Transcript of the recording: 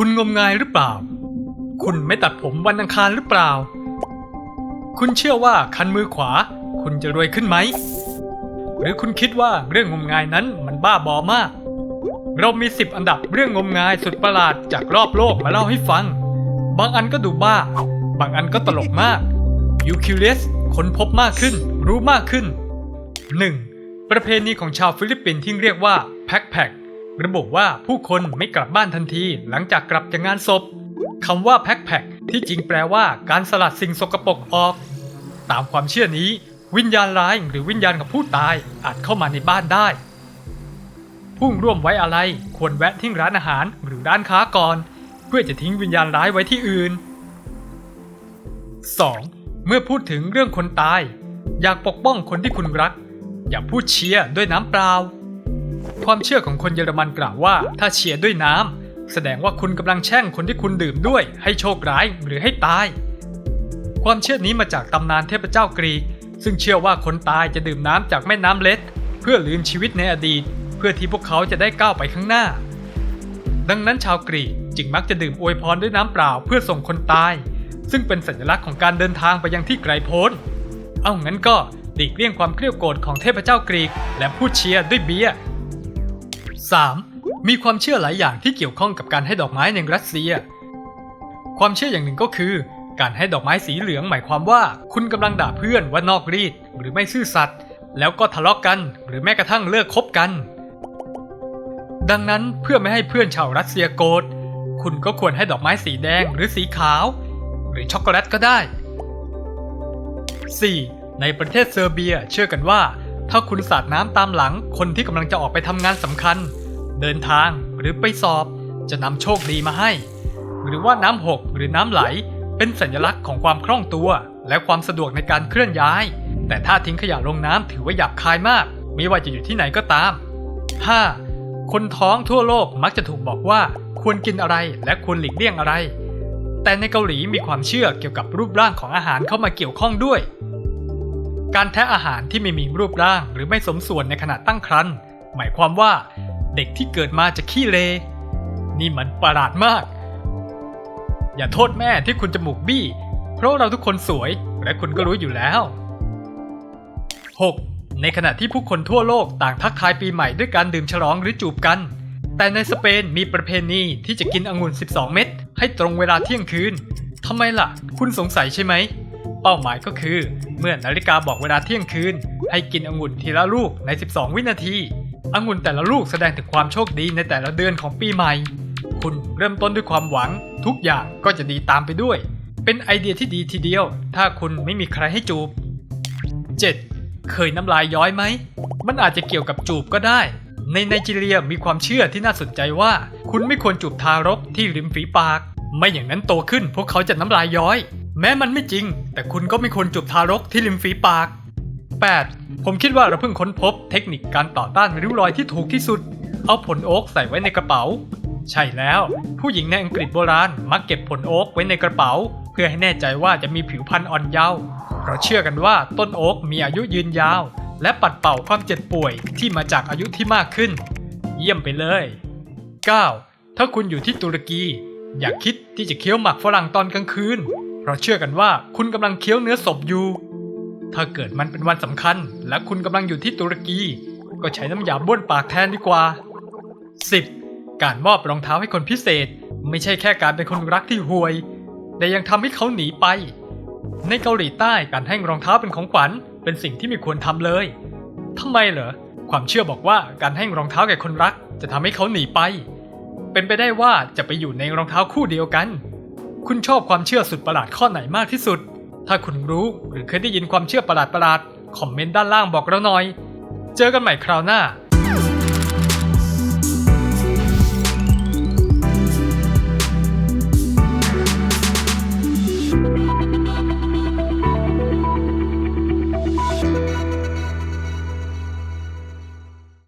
คุณงมงายหรือเปล่า คุณไม่ตัดผมวันอังคารหรือเปล่า คุณเชื่อว่าคันมือขวา คุณจะรวยขึ้นไหม หรือคุณคิดว่าเรื่องงมงายนั้นมันบ้าบอมาก เรามีสิบอันดับเรื่องงมงายสุดประหลาดจากรอบโลกมาเล่าให้ฟัง บางอันก็ดูบ้า บางอันก็ตลกมากยูคิวเลสค้นพบมากขึ้น รู้มากขึ้น 1. ประเพณีของชาวฟิลิปปินส์ที่เรียกว่าแพ็คแพ็ค ระบุว่าผู้คนไม่กลับบ้านทันทีหลังจากกลับจากงานศพคำว่าแพ็คแพ็คที่จริงแปลว่าการสลัดสิ่งสกปรกออก ตามความเชื่อนี้ วิญญาณร้ายหรือวิญญาณของผู้ตายอาจเข้ามาในบ้านได้ ผู้ร่วมไว้อะไรควรแวะทิ้งร้านอาหารหรือร้านค้าก่อน เพื่อจะทิ้งวิญญาณร้ายไว้ที่อื่น 2. เมื่อพูดถึงเรื่องคนตาย อยากปกป้องคนที่คุณรัก อย่าพูดเชียร์ด้วยน้ำเปล่า ความเชื่อของคนเยอรมันกล่าวว่า ถ้าเชียร์ด้วยน้ำแสดงว่าคุณกำลังแช่งคนที่คุณดื่มด้วย ให้โชคร้ายหรือให้ตาย ความเชื่อนี้มาจากตำนานเทพเจ้ากรีก ซึ่งเชื่อว่าคนตายจะดื่มน้ำจากแม่น้ำเล็ด เพื่อลืมชีวิตในอดีต เพื่อที่พวกเขาจะได้ก้าวไปข้างหน้า ดังนั้นชาวกรีกจึงมักจะดื่มอวยพรด้วยน้ำเปล่าเพื่อส่งคนตาย ซึ่งเป็นสัญลักษณ์ของการเดินทางไปยังที่ไกลโพ้น เอางั้นก็หลีกเลี่ยงความเกลียวโกรธของเทพเจ้ากรีก และพูดเชียร์ด้วยเบียร์ 3. มีความเชื่อหลายอย่างที่เกี่ยวข้องกับการให้ดอกไม้ในรัสเซีย ความเชื่ออย่างหนึ่งก็คือ การให้ดอกไม้สีเหลืองหมายความว่า คุณกำลังด่าเพื่อนว่านอกรีดหรือไม่ซื่อสัตย์แล้วก็ทะเลาะกกัน หรือแม้กระทั่งเลิกคบกัน ดังนั้นเพื่อไม่ให้เพื่อนชาวรัสเซียโกรธคุณก็ควรให้ดอกไม้สีแดงหรือสีขาว หรือช็อกโกแลตก็ได้ 4. ในประเทศเซอร์เบียเชื่อกันว่า ถ้าคุณสาดน้ำตามหลังคนที่กำลังจะออกไปทำงานสำคัญ เดินทางหรือไปสอบ จะนำโชคดีมาให้ หรือว่าน้ำหกหรือน้ำไหล เป็นสัญลักษณ์ของความคล่องตัว และความสะดวกในการเคลื่อนย้าย แต่ถ้าทิ้งขยะลงน้ำถือว่าหยาบคายมาก ไม่ว่าจะอยู่ที่ไหนก็ตาม 5. คนท้องทั่วโลกมักจะถูกบอกว่าควรกินอะไรและควรหลีกเลี่ยงอะไร แต่ในเกาหลีมีความเชื่อเกี่ยวกับรูปร่างของอาหารเข้ามาเกี่ยวข้องด้วย การแทะอาหารที่ไม่มีรูปร่าง หรือไม่สมส่วนในขณะตั้งครรภ์หมายความว่าเด็กที่เกิดมาจะขี้เล นี่มันประหลาดมาก อย่าโทษแม่ที่คุณจมูกบี้ เพราะเราทุกคนสวยและคุณก็รู้อยู่แล้ว 6. ในขณะที่ผู้คนทั่วโลกต่างทักทายปีใหม่ด้วยการดื่มฉลองหรือจูบกัน แต่ในสเปนมีประเพณีที่จะกินองุ่น 12 เม็ดให้ตรงเวลาเที่ยงคืนทำไมล่ะ คุณสงสัยใช่ไหม เป้าหมายก็คือ เมื่อนาฬิกาบอกเวลาเที่ยงคืน ให้กินองุ่นทีละลูกใน 12 วินาทีองุ่นแต่ละลูกแสดงถึงความโชคดีในแต่ละเดือนของปีใหม่ คุณเริ่มต้นด้วยความหวัง ทุกอย่างก็จะดีตามไปด้วย เป็นไอเดียที่ดีทีเดียว ถ้าคุณไม่มีใครให้จูบ 7. เคยน้ำลายย้อยไหม มันอาจจะเกี่ยวกับจูบก็ได้ ในไนจีเรียมีความเชื่อที่น่าสนใจว่า คุณไม่ควรจูบทารกที่ริมฝีปาก ไม่อย่างนั้นโตขึ้นพวกเขาจะน้ำลายย้อย แม้มันไม่จริง แต่คุณก็ไม่ควรจูบทารกที่ริมฝีปาก 8. ผมคิดว่าเราเพิ่งค้นพบเทคนิคการต่อต้านริ้วรอยที่ถูกที่สุด เอาผลโอ๊กใส่ไว้ในกระเป๋า ใช่แล้ว ผู้หญิงในอังกฤษโบราณมักเก็บผลโอ๊กไว้ในกระเป๋า เพื่อให้แน่ใจว่าจะมีผิวพรรณอ่อนเยาว์เพราะเชื่อกันว่าต้นโอ๊กมีอายุยืนยาว และปัดเป่าความเจ็บป่วยที่มาจากอายุที่มากขึ้น เยี่ยมไปเลย 9. ถ้าคุณอยู่ที่ตุรกี อย่าคิดที่จะเคี้ยวหมักฝรั่งตอนกลางคืน เพราะเชื่อกันว่าคุณกำลังเคี้ยวเนื้อศพอยู่ ถ้าเกิดมันเป็นวันสำคัญ และคุณกำลังอยู่ที่ตุรกี ก็ใช้น้ำยาบ้วนปากแทนดีกว่า 10. การมอบรองเท้าให้คนพิเศษ ไม่ใช่แค่การเป็นคนรักที่ห่วย แต่ยังทำให้เขาหนีไป ในเกาหลีใต้การให้รองเท้าเป็นของขวัญเป็นสิ่งที่ไม่ควรทำเลยทำไมเหรอความเชื่อบอกว่าการให้รองเท้าแก่คนรัก จะทำให้เขาหนีไป เป็นไปได้ว่าจะไปอยู่ในรองเท้าคู่เดียวกัน คุณชอบความเชื่อสุดประหลาดข้อไหนมากที่สุด ถ้าคุณรู้หรือเคยได้ยินความเชื่อประหลาดๆคอมเมนต์ด้านล่างบอกเราหน่อย เจอกันใหม่คราวหน้า